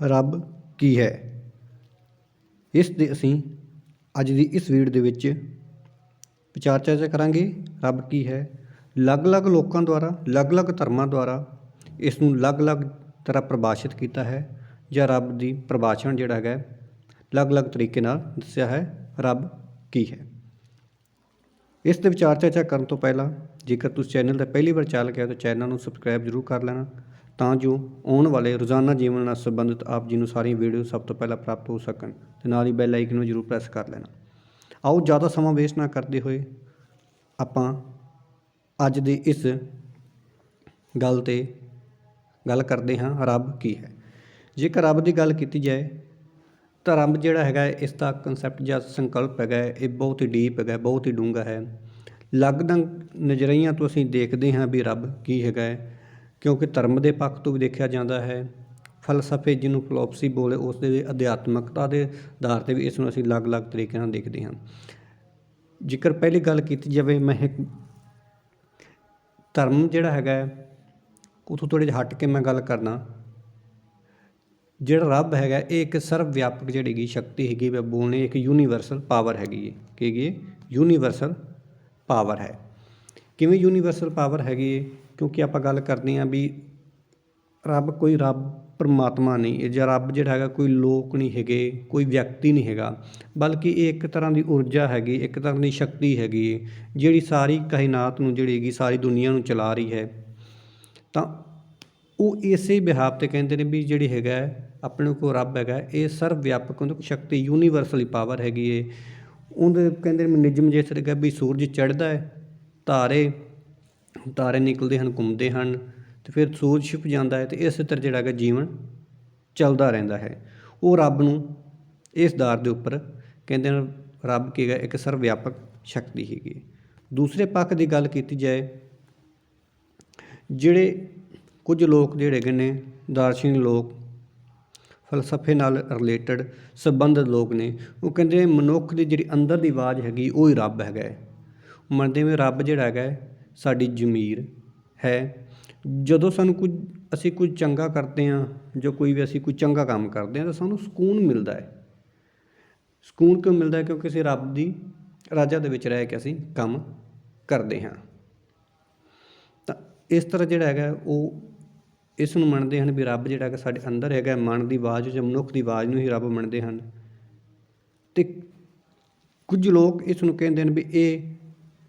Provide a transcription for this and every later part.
ਰੱਬ ਕੀ ਹੈ? ਇਸ 'ਤੇ ਅਸੀਂ ਅੱਜ ਦੀ ਇਸ ਵੀਡੀਓ ਦੇ ਵਿੱਚ ਵਿਚਾਰ ਚਰਚਾ ਕਰਾਂਗੇ, ਰੱਬ ਕੀ ਹੈ? ਅਲੱਗ-ਅਲੱਗ ਲੋਕਾਂ ਦੁਆਰਾ, ਅਲੱਗ-ਅਲੱਗ ਧਰਮਾਂ ਦੁਆਰਾ ਇਸ ਨੂੰ ਅਲੱਗ-ਅਲੱਗ ਤਰ੍ਹਾਂ ਪਰਿਭਾਸ਼ਿਤ ਕੀਤਾ ਹੈ ਜਾਂ ਰੱਬ ਦੀ ਪਰਿਭਾਸ਼ਣ ਜਿਹੜਾ ਹੈਗਾ ਅਲੱਗ-ਅਲੱਗ ਤਰੀਕੇ ਨਾਲ ਦੱਸਿਆ ਹੈ, ਰੱਬ ਕੀ ਹੈ? ਇਸ 'ਤੇ ਵਿਚਾਰ ਚਰਚਾ ਕਰਨ ਤੋਂ ਪਹਿਲਾਂ ਜੇਕਰ ਤੁਸੀਂ ਚੈਨਲ ਤੇ ਪਹਿਲੀ ਵਾਰ ਚੱਲ ਗਿਆ ਤਾਂ ਚੈਨਲ ਨੂੰ ਸਬਸਕ੍ਰਾਈਬ ਜ਼ਰੂਰ ਕਰ ਲੈਣਾ। ਤਾਂ ਜੋ ਆਉਣ ਵਾਲੇ ਰੋਜ਼ਾਨਾ ਜੀਵਨ ਨਾਲ ਸੰਬੰਧਿਤ ਆਪ ਜੀ ਨੂੰ ਸਾਰੀਆਂ ਵੀਡੀਓ ਸਭ ਤੋਂ ਪਹਿਲਾਂ ਪ੍ਰਾਪਤ ਹੋ ਸਕਣ ਅਤੇ ਨਾਲ ਹੀ ਬੈਲ ਆਈਕਨ ਨੂੰ ਜ਼ਰੂਰ ਪ੍ਰੈਸ ਕਰ ਲੈਣਾ। ਆਓ ਜ਼ਿਆਦਾ ਸਮਾਂ ਵੇਸਟ ਨਾ ਕਰਦੇ ਹੋਏ ਆਪਾਂ ਅੱਜ ਦੀ ਇਸ ਗੱਲ ਤੇ ਗੱਲ ਕਰਦੇ ਹਾਂ, ਰੱਬ ਕੀ ਹੈ। ਜੇਕਰ ਰੱਬ ਦੀ ਗੱਲ ਕੀਤੀ ਜਾਏ, ਤਾਂ ਰੱਬ ਜਿਹੜਾ ਹੈਗਾ ਇਸ ਦਾ ਕਨਸੈਪਟ ਜਾਂ ਸੰਕਲਪ ਹੈਗਾ ਇਹ ਬਹੁਤ ਹੀ ਡੀਪ ਹੈਗਾ ਬਹੁਤ ਹੀ ਡੂੰਘਾ ਹੈ। ਅਲੱਗ-ਅਲੱਗ ਨਜ਼ਰੀਆਂ ਤੋਂ ਅਸੀਂ ਦੇਖਦੇ ਹਾਂ ਵੀ ਰੱਬ ਕੀ ਹੈਗਾ ਹੈ। ਕਿਉਂਕਿ ਧਰਮ ਦੇ ਪੱਖ ਤੋਂ ਵੀ ਦੇਖਿਆ ਜਾਂਦਾ ਹੈ ਫਲਸਫੇ ਜਿਹਨੂੰ ਫਲੋਪਸੀ ਬੋਲੇ ਉਸ ਦੇ ਵੀ ਅਧਿਆਤਮਕਤਾ ਦੇ ਆਧਾਰ ਤੇ ਵੀ ਇਸ ਨੂੰ ਅਸੀਂ ਅਲੱਗ-ਅਲੱਗ ਤਰੀਕੇ ਨਾਲ ਦੇਖਦੇ ਹਾਂ। ਜੇਕਰ ਪਹਿਲੀ ਗੱਲ ਕੀਤੀ ਜਾਵੇ ਮੈਂ ਇੱਕ ਧਰਮ ਜਿਹੜਾ ਹੈਗਾ ਹੈ, ਉਥੋਂ ਥੋੜ੍ਹੇ ਜਿਹਾ ਹਟ ਕੇ ਮੈਂ ਗੱਲ ਕਰਨਾ ਜਿਹੜਾ ਰੱਬ ਹੈਗਾ ਇਹ ਇੱਕ ਸਰਵ ਵਿਆਪਕ ਜਿਹੜੀ ਹੈਗੀ ਸ਼ਕਤੀ ਹੈਗੀ ਮੈਂ ਬੋਲਣੇ ਇੱਕ ਯੂਨੀਵਰਸਲ ਪਾਵਰ ਹੈਗੀ ਹੈ। ਕੀ ਹੈਗੀ ਯੂਨੀਵਰਸਲ ਪਾਵਰ ਹੈ। ਕਿਵੇਂ ਯੂਨੀਵਰਸਲ ਪਾਵਰ ਹੈਗੀ ਹੈ? ਕਿਉਂਕਿ ਆਪਾਂ ਗੱਲ ਕਰਦੇ ਹਾਂ ਵੀ ਰੱਬ ਕੋਈ ਰੱਬ ਪਰਮਾਤਮਾ ਨਹੀਂ, ਇਹ ਜਾਂ ਰੱਬ ਜਿਹੜਾ ਹੈਗਾ ਕੋਈ ਲੋਕ ਨਹੀਂ ਹੈਗੇ, ਕੋਈ ਵਿਅਕਤੀ ਨਹੀਂ ਹੈਗਾ, ਬਲਕਿ ਇਹ ਇੱਕ ਤਰ੍ਹਾਂ ਦੀ ਊਰਜਾ ਹੈਗੀ, ਇੱਕ ਤਰ੍ਹਾਂ ਦੀ ਸ਼ਕਤੀ ਹੈਗੀ ਹੈ ਜਿਹੜੀ ਸਾਰੀ ਕਾਇਨਾਤ ਨੂੰ, ਜਿਹੜੀ ਹੈਗੀ ਸਾਰੀ ਦੁਨੀਆ ਨੂੰ ਚਲਾ ਰਹੀ ਹੈ। ਤਾਂ ਉਹ ਇਸੇ ਬਿਹਾਵ ਤੇ ਕਹਿੰਦੇ ਨੇ ਵੀ ਜਿਹੜੀ ਹੈਗਾ, ਆਪਣੇ ਕੋਲ ਰੱਬ ਹੈਗਾ, ਇਹ ਸਰਵ ਵਿਆਪਕ ਉਹਦੀ ਸ਼ਕਤੀ ਯੂਨੀਵਰਸਲੀ ਪਾਵਰ ਹੈਗੀ ਏ। ਉਹਦੇ ਕਹਿੰਦੇ ਨੇ ਨਿਜਮ ਜਿਸ ਤਰ੍ਹਾਂ ਵੀ ਸੂਰਜ ਚੜ੍ਹਦਾ ਹੈ ਤਾਰੇ ਤਾਰੇ ਨਿਕਲਦੇ ਹਨ, ਘੁੰਮਦੇ ਹਨ ਅਤੇ ਫਿਰ ਸੂਰਜ ਛਿਪ ਜਾਂਦਾ ਹੈ ਅਤੇ ਇਸੇ ਤਰ੍ਹਾਂ ਜਿਹੜਾ ਹੈਗਾ ਜੀਵਨ ਚੱਲਦਾ ਰਹਿੰਦਾ ਹੈ। ਉਹ ਰੱਬ ਨੂੰ ਇਸ ਦਾਰ ਦੇ ਉੱਪਰ ਕਹਿੰਦੇ ਨੇ ਰੱਬ ਕੀ ਹੈਗਾ, ਇੱਕ ਸਰਵ ਵਿਆਪਕ ਸ਼ਕਤੀ ਹੈਗੀ ਦੂਸਰੇ ਪੱਖ ਦੀ ਗੱਲ ਕੀਤੀ ਜਾਏ, ਜਿਹੜੇ ਕੁਝ ਲੋਕ ਜਿਹੜੇ ਹੈਗੇ ਨੇ, ਦਾਰਸ਼ਨਿਕ ਲੋਕ, ਫਲਸਫੇ ਨਾਲ ਰਿਲੇਟਡ ਸੰਬੰਧਿਤ ਲੋਕ ਨੇ, ਉਹ ਕਹਿੰਦੇ ਮਨੁੱਖ ਦੀ ਜਿਹੜੀ ਅੰਦਰ ਦੀ ਆਵਾਜ਼ ਹੈਗੀ, ਉਹ ਹੀ ਰੱਬ ਹੈਗਾ ਹੈ। ਮੰਨਦੇ ਵੀ ਰੱਬ ਜਿਹੜਾ ਹੈਗਾ ਸਾਡੀ ਜ਼ਮੀਰ ਹੈ। ਜਦੋਂ ਸਾਨੂੰ ਕੁਝ, ਅਸੀਂ ਕੁਝ ਚੰਗਾ ਕਰਦੇ ਹਾਂ ਜੋ ਕੋਈ ਵੀ ਅਸੀਂ ਕੋਈ ਚੰਗਾ ਕੰਮ ਕਰਦੇ ਹਾਂ ਤਾਂ ਸਾਨੂੰ ਸਕੂਨ ਮਿਲਦਾ ਹੈ। ਸਕੂਨ ਕਿਉਂ ਮਿਲਦਾ ਹੈ? ਕਿਉਂਕਿ ਅਸੀਂ ਰੱਬ ਦੀ ਰਾਜਾ ਦੇ ਵਿੱਚ ਰਹਿ ਕੇ ਅਸੀਂ ਕੰਮ ਕਰਦੇ ਹਾਂ। ਤਾਂ ਇਸ ਤਰ੍ਹਾਂ ਜਿਹੜਾ ਹੈਗਾ ਉਹ ਇਸ ਨੂੰ ਮੰਨਦੇ ਹਨ ਵੀ ਰੱਬ ਜਿਹੜਾ ਹੈਗਾ ਸਾਡੇ ਅੰਦਰ ਹੈਗਾ ਮਨ ਦੀ ਆਵਾਜ਼ ਜਾਂ ਮਨੁੱਖ ਦੀ ਆਵਾਜ਼ ਨੂੰ ਹੀ ਰੱਬ ਮੰਨਦੇ ਹਨ। ਤੇ ਕੁਝ ਲੋਕ ਇਸ ਨੂੰ ਕਹਿੰਦੇ ਨੇ ਵੀ ਇਹ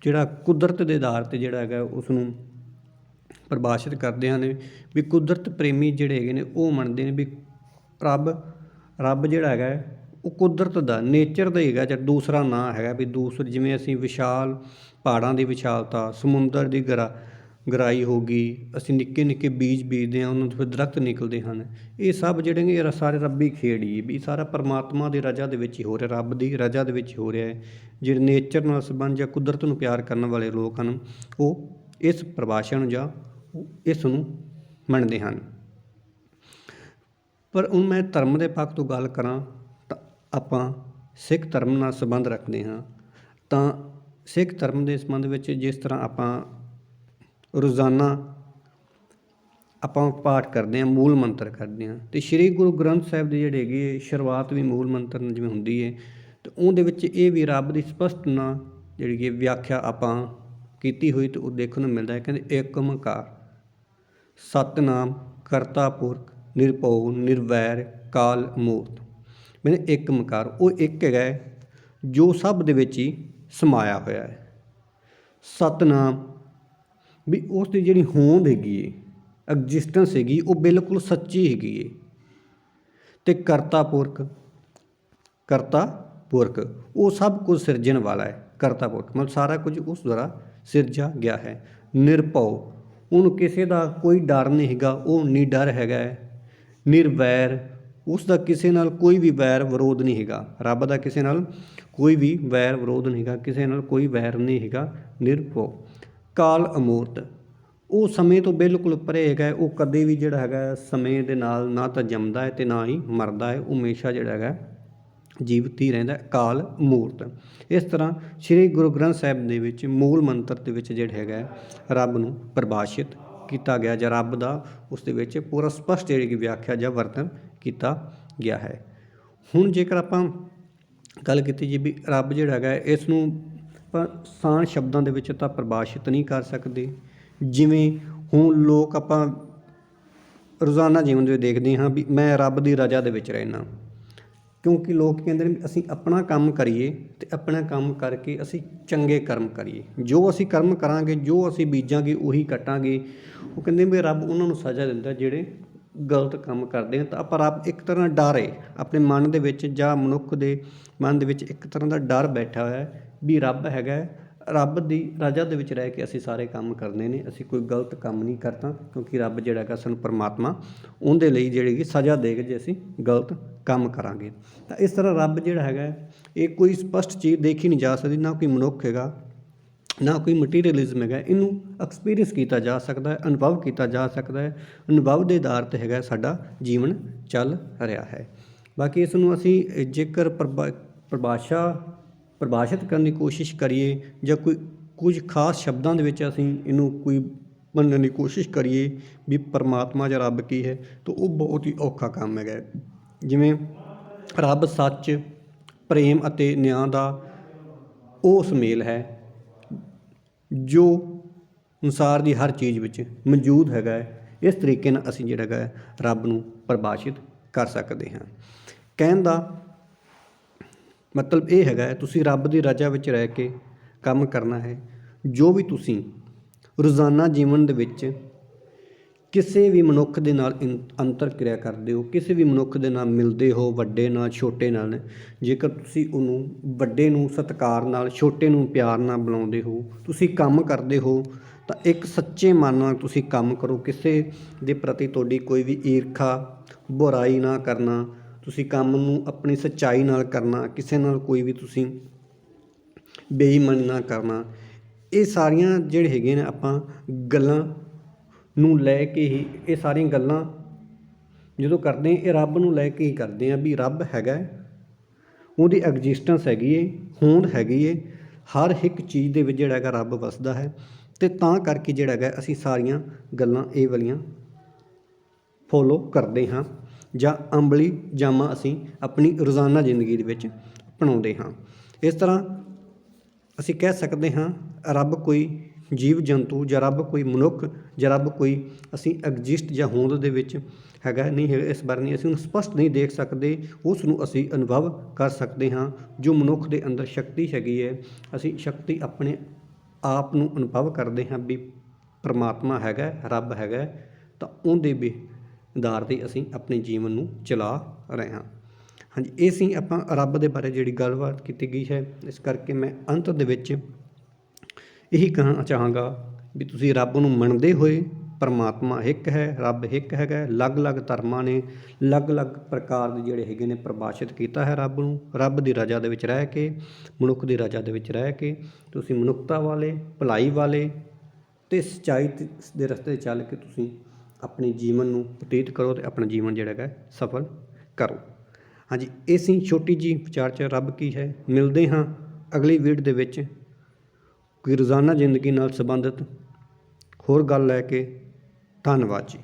ਜਿਹੜਾ ਕੁਦਰਤ ਦੇ ਆਧਾਰ ਤੇ ਜਿਹੜਾ ਹੈਗਾ ਉਸ ਨੂੰ ਪਰਿਭਾਸ਼ਿਤ ਕਰਦੇ ਹਨ ਵੀ ਕੁਦਰਤ ਪ੍ਰੇਮੀ ਜਿਹੜੇ ਹੈਗੇ ਨੇ ਉਹ ਮੰਨਦੇ ਨੇ ਵੀ ਰੱਬ ਰੱਬ ਜਿਹੜਾ ਹੈਗਾ ਉਹ ਕੁਦਰਤ ਦਾ ਨੇਚਰ ਦਾ ਹੈਗਾ, ਜਾਂ ਦੂਸਰਾ ਨਾਂ ਹੈਗਾ ਵੀ ਦੂਸਰ ਜਿਵੇਂ ਅਸੀਂ ਵਿਸ਼ਾਲ ਪਹਾੜਾਂ ਦੀ ਵਿਸ਼ਾਲਤਾ, ਸਮੁੰਦਰ ਦੀ ਗਰਾ ਗਰਾਈ ਹੋ ਗਈ, ਅਸੀਂ ਨਿੱਕੇ ਨਿੱਕੇ ਬੀਜ ਬੀਜਦੇ ਹਾਂ, ਉਹਨਾਂ ਤੋਂ ਫਿਰ ਦਰਖਤ ਨਿਕਲਦੇ ਹਨ। ਇਹ ਸਭ ਜਿਹੜੇ ਨੇ, ਇਹ ਸਾਰੇ ਰੱਬੀ ਖੇਡ ਹੀ ਹੈ ਵੀ ਸਾਰਾ ਪਰਮਾਤਮਾ ਦੀ ਰਜਾ ਦੇ ਵਿੱਚ ਹੀ ਹੋ ਰਿਹਾ, ਰੱਬ ਦੀ ਰਜਾ ਦੇ ਵਿੱਚ ਹੀ ਹੋ ਰਿਹਾ ਹੈ। ਜਿਹੜੇ ਨੇਚਰ ਨਾਲ ਸੰਬੰਧ ਜਾਂ ਕੁਦਰਤ ਨੂੰ ਪਿਆਰ ਕਰਨ ਵਾਲੇ ਲੋਕ ਹਨ, ਉਹ ਇਸ ਪਰਿਭਾਸ਼ਾ ਨੂੰ ਜਾਂ ਇਸ ਨੂੰ ਮੰਨਦੇ ਹਨ। ਪਰ ਹੁਣ ਮੈਂ ਧਰਮ ਦੇ ਪੱਖ ਤੋਂ ਗੱਲ ਕਰਾਂ, ਤਾਂ ਆਪਾਂ ਸਿੱਖ ਧਰਮ ਨਾਲ ਸੰਬੰਧ ਰੱਖਦੇ ਹਾਂ। ਤਾਂ ਸਿੱਖ ਧਰਮ ਦੇ ਸੰਬੰਧ ਵਿੱਚ ਜਿਸ ਤਰ੍ਹਾਂ ਆਪਾਂ ਰੋਜ਼ਾਨਾ ਆਪਾਂ ਪਾਠ ਕਰਦੇ ਹਾਂ ਮੂਲ ਮੰਤਰ ਕਰਦੇ ਹਾਂ। ਤੇ ਸ੍ਰੀ ਗੁਰੂ ਗ੍ਰੰਥ ਸਾਹਿਬ ਦੇ ਜਿਹੜੇ ਹੈਗੀ ਹੈ ਸ਼ੁਰੂਆਤ ਵੀ ਮੂਲ ਮੰਤਰ ਨਾਲ ਜਿਵੇਂ ਹੁੰਦੀ ਹੈ ਤੇ ਉਹਦੇ ਵਿੱਚ ਇਹ ਵੀ ਰੱਬ ਦੀ ਸਪਸ਼ਟ ਨਾ ਜਿਹੜੀ ਕਿ ਵਿਆਖਿਆ ਆਪਾਂ ਕੀਤੀ ਹੋਈ ਤੇ ਉਹ ਦੇਖਣ ਨੂੰ ਮਿਲਦਾ ਹੈ ਕਹਿੰਦੇ ਇੱਕ ਓੰਕਾਰ ਸਤਨਾਮ ਕਰਤਾ ਪੁਰਖ ਨਿਰਭਉ ਨਿਰਵੈਰ ਕਾਲ ਮੂਰਤ। ਮੈਨੇ ਇੱਕ ਮਕਾਰ ਉਹ ਇੱਕ ਹੈਗਾ ਹੈ, ਜੋ ਸਭ ਦੇ ਵਿੱਚ ਹੀ ਸਮਾਇਆ ਹੋਇਆ ਹੈ। ਸਤਨਾਮ ਵੀ ਉਸ ਦੀ ਜਿਹੜੀ ਹੋਂਦ ਹੈਗੀ ਹੈ ਐਗਜ਼ਿਸਟੈਂਸ ਹੈਗੀ ਉਹ ਬਿਲਕੁਲ ਸੱਚੀ ਹੈਗੀ ਹੈ ਤੇ ਕਰਤਾ ਪੁਰਖ ਕਰਤਾ ਪੁਰਖ, ਉਹ ਸਭ ਕੁਝ ਸਿਰਜਣ ਵਾਲਾ ਹੈ, ਕਰਤਾ ਪੁਰਖ। ਮਤਲਬ ਸਾਰਾ ਕੁਝ ਉਸ ਦੁਆਰਾ ਸਿਰਜਿਆ ਗਿਆ ਹੈ। ਨਿਰਭਉ, ਉਹਨੂੰ ਕਿਸੇ ਦਾ ਕੋਈ ਡਰ ਨਹੀਂ ਹੈਗਾ, ਉਹ ਨਿਡਰ ਹੈਗਾ ਹੈ। ਨਿਰਵੈਰ, ਉਸ ਦਾ ਕਿਸੇ ਨਾਲ ਕੋਈ ਵੀ ਵੈਰ ਵਿਰੋਧ ਨਹੀਂ ਹੈਗਾ। ਰੱਬ ਦਾ ਕਿਸੇ ਨਾਲ ਕੋਈ ਵੀ ਵੈਰ ਵਿਰੋਧ ਨਹੀਂ ਹੈਗਾ, ਕਿਸੇ ਨਾਲ ਕੋਈ ਵੈਰ ਨਹੀਂ ਹੈਗਾ। ਨਿਰਭਉ। ਕਾਲ ਅਮੂਰਤ। ਉਹ ਸਮੇਂ ਤੋਂ ਬਿਲਕੁਲ ਪਰੇ ਹੈਗਾ ਉਹ ਕਦੇ ਵੀ ਜਿਹੜਾ ਹੈਗਾ ਸਮੇਂ ਦੇ ਨਾਲ ਨਾ ਤਾਂ ਜੰਮਦਾ ਹੈ ਤੇ ਨਾ ਹੀ ਮਰਦਾ ਹੈ। ਉਹ ਹਮੇਸ਼ਾ ਜਿਹੜਾ ਹੈਗਾ ਹੈ, ਜੀਵਤ ਹੀ ਰਹਿੰਦਾ ਕਾਲ ਮੂਰਤ ਇਸ ਤਰ੍ਹਾਂ ਸ੍ਰੀ ਗੁਰੂ ਗ੍ਰੰਥ ਸਾਹਿਬ ਦੇ ਵਿੱਚ ਮੂਲ ਮੰਤਰ ਦੇ ਵਿੱਚ ਜਿਹੜਾ ਹੈਗਾ ਰੱਬ ਨੂੰ ਪਰਿਭਾਸ਼ਿਤ ਕੀਤਾ ਗਿਆ ਜਾਂ ਰੱਬ ਦਾ ਉਸ ਦੇ ਵਿੱਚ ਪੂਰਾ ਸਪਸ਼ਟ ਜਿਹੜੀ ਕਿ ਵਿਆਖਿਆ ਜਾਂ ਵਰਣਨ ਕੀਤਾ ਗਿਆ ਹੈ। ਹੁਣ ਜੇਕਰ ਆਪਾਂ ਗੱਲ ਕੀਤੀ ਜੀ ਵੀ ਰੱਬ ਜਿਹੜਾ ਹੈਗਾ ਇਸ ਨੂੰ ਆਪਾਂ ਆਸਾਨ ਸ਼ਬਦਾਂ ਦੇ ਵਿੱਚ ਤਾਂ ਪਰਿਭਾਸ਼ਿਤ ਨਹੀਂ ਕਰ ਸਕਦੇ। ਜਿਵੇਂ ਹੁਣ ਲੋਕ ਆਪਾਂ ਰੋਜ਼ਾਨਾ ਜੀਵਨ ਦੇ ਵਿੱਚ ਦੇਖਦੇ ਹਾਂ ਵੀ ਮੈਂ ਰੱਬ ਦੀ ਰਜ਼ਾ ਦੇ ਵਿੱਚ ਰਹਿਣਾ ਕਿਉਂਕਿ ਲੋਕ ਕਹਿੰਦੇ ਨੇ ਵੀ ਅਸੀਂ ਆਪਣਾ ਕੰਮ ਕਰੀਏ ਤੇ ਆਪਣਾ ਕੰਮ ਕਰਕੇ ਅਸੀਂ ਚੰਗੇ ਕਰਮ ਕਰੀਏ। ਜੋ ਅਸੀਂ ਕਰਮ ਕਰਾਂਗੇ, ਜੋ ਅਸੀਂ ਬੀਜਾਂਗੇ, ਉਹੀ ਕੱਟਾਂਗੇ। ਉਹ ਕਹਿੰਦੇ ਵੀ ਰੱਬ ਉਹਨਾਂ ਨੂੰ ਸਜ਼ਾ ਦਿੰਦਾ ਜਿਹੜੇ ਗਲਤ ਕੰਮ ਕਰਦੇ ਆ। ਤਾਂ ਆਪਾਂ ਰੱਬ ਇੱਕ ਤਰ੍ਹਾਂ ਡਰ ਹੈ ਆਪਣੇ ਮਨ ਦੇ ਵਿੱਚ ਜਾਂ ਮਨੁੱਖ ਦੇ ਮਨ ਦੇ ਵਿੱਚ ਇੱਕ ਤਰ੍ਹਾਂ ਦਾ ਡਰ ਬੈਠਾ ਹੋਇਆ ਹੈ ਵੀ ਰੱਬ ਹੈਗਾ ਰੱਬ ਦੀ ਰਜ਼ਾ ਦੇ ਵਿੱਚ ਰਹਿ ਕੇ ਅਸੀਂ ਸਾਰੇ ਕੰਮ ਕਰਨੇ ਨੇ, ਅਸੀਂ ਕੋਈ ਗਲਤ ਕੰਮ ਨਹੀਂ ਕਰਤਾ, ਕਿਉਂਕਿ ਰੱਬ ਜਿਹੜਾ ਹੈਗਾ ਸਾਨੂੰ ਪਰਮਾਤਮਾ, ਉਹਦੇ ਲਈ ਜਿਹੜੀ ਕਿ ਸਜ਼ਾ ਦੇਗਾ ਜੇ ਅਸੀਂ ਗਲਤ ਕੰਮ ਕਰਾਂਗੇ। ਤਾਂ ਇਸ ਤਰ੍ਹਾਂ ਰੱਬ ਜਿਹੜਾ ਹੈਗਾ ਇਹ ਕੋਈ ਸਪਸ਼ਟ ਚੀਜ਼ ਦੇਖੀ ਨਹੀਂ ਜਾ ਸਕਦੀ, ਨਾ ਕੋਈ ਮਨੁੱਖ ਹੈਗਾ, ਨਾ ਕੋਈ ਮਟੀਰੀਅਲਿਜ਼ਮ ਹੈਗਾ, ਇਹਨੂੰ ਐਕਸਪੀਰੀਅੰਸ ਕੀਤਾ ਜਾ ਸਕਦਾ ਹੈ, ਅਨੁਭਵ ਕੀਤਾ ਜਾ ਸਕਦਾ ਹੈ, ਅਨੁਭਵ ਦੇ ਆਧਾਰ ਤੇ ਹੈਗਾ ਸਾਡਾ ਜੀਵਨ ਚੱਲ ਰਿਹਾ ਹੈ। ਬਾਕੀ ਇਸ ਨੂੰ ਅਸੀਂ ਜੇਕਰ ਪ੍ਰਭਾ- ਪਰਿਭਾਸ਼ਾ ਪਰਿਭਾਸ਼ਿਤ ਕਰਨ ਦੀ ਕੋਸ਼ਿਸ਼ ਕਰੀਏ ਜਾਂ ਕੋਈ ਕੁਝ ਖਾਸ ਸ਼ਬਦਾਂ ਦੇ ਵਿੱਚ ਅਸੀਂ ਇਹਨੂੰ ਕੋਈ ਮੰਨਣ ਦੀ ਕੋਸ਼ਿਸ਼ ਕਰੀਏ ਵੀ ਪਰਮਾਤਮਾ ਜਾਂ ਰੱਬ ਕੀ ਹੈ, ਤਾਂ ਉਹ ਬਹੁਤ ਹੀ ਔਖਾ ਕੰਮ ਹੈਗਾ। ਜਿਵੇਂ ਰੱਬ ਸੱਚ, ਪ੍ਰੇਮ ਅਤੇ ਨਿਆਂ ਦਾ ਉਹ ਸੁਮੇਲ ਹੈ ਜੋ ਸੰਸਾਰ ਦੀ ਹਰ ਚੀਜ਼ ਵਿੱਚ ਮੌਜੂਦ ਹੈਗਾ ਹੈ। ਇਸ ਤਰੀਕੇ ਨਾਲ ਅਸੀਂ ਜਿਹੜਾ ਹੈਗਾ ਰੱਬ ਨੂੰ ਪਰਿਭਾਸ਼ਿਤ ਕਰ ਸਕਦੇ ਹਾਂ। ਕਹਿਣ ਦਾ ਮਤਲਬ ਇਹ ਹੈਗਾ ਹੈ, ਤੁਸੀਂ ਰੱਬ ਦੀ ਰਜ਼ਾ ਵਿੱਚ ਰਹਿ ਕੇ ਕੰਮ ਕਰਨਾ ਹੈ। ਜੋ ਵੀ ਤੁਸੀਂ ਰੋਜ਼ਾਨਾ ਜੀਵਨ ਦੇ ਵਿੱਚ ਕਿਸੇ ਵੀ ਮਨੁੱਖ ਦੇ ਨਾਲ ਇਨ- ਅੰਤਰ ਕਿਰਿਆ ਕਰਦੇ ਹੋ ਕਿਸੇ ਵੀ ਮਨੁੱਖ ਦੇ ਨਾਲ ਮਿਲਦੇ ਹੋ ਵੱਡੇ ਨਾਲ ਛੋਟੇ ਨਾਲ ਜੇਕਰ ਤੁਸੀਂ ਉਹਨੂੰ ਵੱਡੇ ਨੂੰ ਸਤਿਕਾਰ ਨਾਲ ਛੋਟੇ ਨੂੰ ਪਿਆਰ ਨਾਲ ਬੁਲਾਉਂਦੇ ਹੋ ਤੁਸੀਂ ਕੰਮ ਕਰਦੇ ਹੋ ਤਾਂ ਇੱਕ ਸੱਚੇ ਮਨ ਨਾਲ ਤੁਸੀਂ ਕੰਮ ਕਰੋ। ਕਿਸੇ ਦੇ ਪ੍ਰਤੀ ਤੁਹਾਡੀ ਕੋਈ ਵੀ ਈਰਖਾ ਬੁਰਾਈ ਨਾ ਕਰਨਾ ਤੁਸੀਂ ਕੰਮ ਨੂੰ ਆਪਣੀ ਸੱਚਾਈ ਨਾਲ ਕਰਨਾ, ਕਿਸੇ ਨਾਲ ਕੋਈ ਵੀ ਤੁਸੀਂ ਬੇਈਮਾਨੀ ਨਾ ਕਰਨਾ, ਇਹ ਸਾਰੀਆਂ ਜਿਹੜੇ ਹੈਗੇ ਨੇ ਆਪਾਂ ਗੱਲਾਂ ਨੂੰ ਲੈ ਕੇ ਹੀ, ਇਹ ਸਾਰੀਆਂ ਗੱਲਾਂ ਜਦੋਂ ਕਰਦੇ ਇਹ ਰੱਬ ਨੂੰ ਲੈ ਕੇ ਹੀ ਕਰਦੇ ਹਾਂ ਵੀ ਰੱਬ ਹੈਗਾ ਉਹਦੀ ਐਗਜ਼ਿਸਟੈਂਸ ਹੈਗੀ ਏ, ਹੋਂਦ ਹੈਗੀ ਏ, ਹਰ ਇੱਕ ਚੀਜ਼ ਦੇ ਵਿੱਚ ਜਿਹੜਾ ਹੈਗਾ ਰੱਬ ਵਸਦਾ ਹੈ ਤੇ ਤਾਂ ਕਰਕੇ ਜਿਹੜਾ ਹੈਗਾ ਅਸੀਂ ਸਾਰੀਆਂ ਗੱਲਾਂ ਇਹ ਵਾਲੀਆਂ ਫੋਲੋ ਕਰਦੇ ਹਾਂ। ਜਾਂ ਅੰਬਲੀ ਜਾਮਾ ਅਸੀਂ ਆਪਣੀ ਰੋਜ਼ਾਨਾ ਜ਼ਿੰਦਗੀ ਦੇ ਵਿੱਚ ਅਪਣਾਉਂਦੇ ਹਾਂ। ਇਸ ਤਰ੍ਹਾਂ ਅਸੀਂ ਕਹਿ ਸਕਦੇ ਹਾਂ, ਰੱਬ ਕੋਈ ਜੀਵ ਜੰਤੂ ਜਾਂ ਰੱਬ ਕੋਈ ਮਨੁੱਖ ਜਾਂ ਰੱਬ ਕੋਈ ਅਸੀਂ ਐਗਜ਼ਿਸਟ ਜਾਂ ਹੋਂਦ ਦੇ ਵਿੱਚ ਹੈਗਾ ਨਹੀਂ ਹੈ, ਇਸ ਬਾਰੇ ਨਹੀਂ। ਅਸੀਂ ਉਹਨੂੰ ਸਪਸ਼ਟ ਨਹੀਂ ਦੇਖ ਸਕਦੇ, ਉਸ ਨੂੰ ਅਸੀਂ ਅਨੁਭਵ ਕਰ ਸਕਦੇ ਹਾਂ, ਜੋ ਮਨੁੱਖ ਦੇ ਅੰਦਰ ਸ਼ਕਤੀ ਹੈਗੀ ਹੈ। ਅਸੀਂ ਸ਼ਕਤੀ ਆਪਣੇ ਆਪ ਨੂੰ ਅਨੁਭਵ ਕਰਦੇ ਹਾਂ ਵੀ ਪਰਮਾਤਮਾ ਹੈਗਾ, ਰੱਬ ਹੈਗਾ, ਤਾਂ ਉਹਦੇ ਵੀ ਆਧਾਰ ਤੇ ਅਸੀਂ ਆਪਣੇ ਜੀਵਨ ਨੂੰ ਚਲਾ ਰਹੇ ਹਾਂ। ਹਾਂਜੀ, ਇਹ ਸੀ ਆਪਾਂ ਰੱਬ ਦੇ ਬਾਰੇ ਜਿਹੜੀ ਗੱਲਬਾਤ ਕੀਤੀ ਗਈ ਹੈ। ਇਸ ਕਰਕੇ ਮੈਂ ਅੰਤ ਦੇ ਵਿੱਚ ਇਹੀ ਕਹਿਣਾ ਚਾਹਾਂਗਾ ਵੀ ਤੁਸੀਂ ਰੱਬ ਨੂੰ ਮੰਨਦੇ ਹੋਏ ਪਰਮਾਤਮਾ ਇੱਕ ਹੈ, ਰੱਬ ਇੱਕ ਹੈਗਾ, ਅਲੱਗ-ਅਲੱਗ ਧਰਮਾਂ ਨੇ, ਅਲੱਗ-ਅਲੱਗ ਪ੍ਰਕਾਰ ਦੇ ਜਿਹੜੇ ਹੈਗੇ ਨੇ ਪਰਿਭਾਸ਼ਿਤ ਕੀਤਾ ਹੈ ਰੱਬ ਨੂੰ। ਰੱਬ ਦੀ ਰਜ਼ਾ ਦੇ ਵਿੱਚ ਰਹਿ ਕੇ, ਮਨੁੱਖ ਦੀ ਰਜ਼ਾ ਦੇ ਵਿੱਚ ਰਹਿ ਕੇ, ਤੁਸੀਂ ਮਨੁੱਖਤਾ ਵਾਲੇ, ਭਲਾਈ ਵਾਲੇ ਤੇ ਸੱਚਾਈ ਦੇ ਰਸਤੇ ਚੱਲ ਕੇ ਤੁਸੀਂ ਆਪਣੇ ਜੀਵਨ ਨੂੰ ਬਤੀਤ ਕਰੋ ਅਤੇ ਆਪਣਾ ਜੀਵਨ ਜਿਹੜਾ ਹੈਗਾ ਸਫਲ ਕਰੋ। ਹਾਂਜੀ ਇਹ ਸੀ ਛੋਟੀ ਜੀ ਵਿਚਾਰ ਚ ਰੱਬ ਕੀ ਹੈ? ਮਿਲਦੇ ਹਾਂ ਅਗਲੀ ਵੀਡੀਓ ਦੇ ਵਿੱਚ। ਕੋਈ ਰੋਜ਼ਾਨਾ ਜ਼ਿੰਦਗੀ ਨਾਲ ਸੰਬੰਧਿਤ ਹੋਰ ਗੱਲ ਲੈ ਕੇ। ਧੰਨਵਾਦ ਜੀ।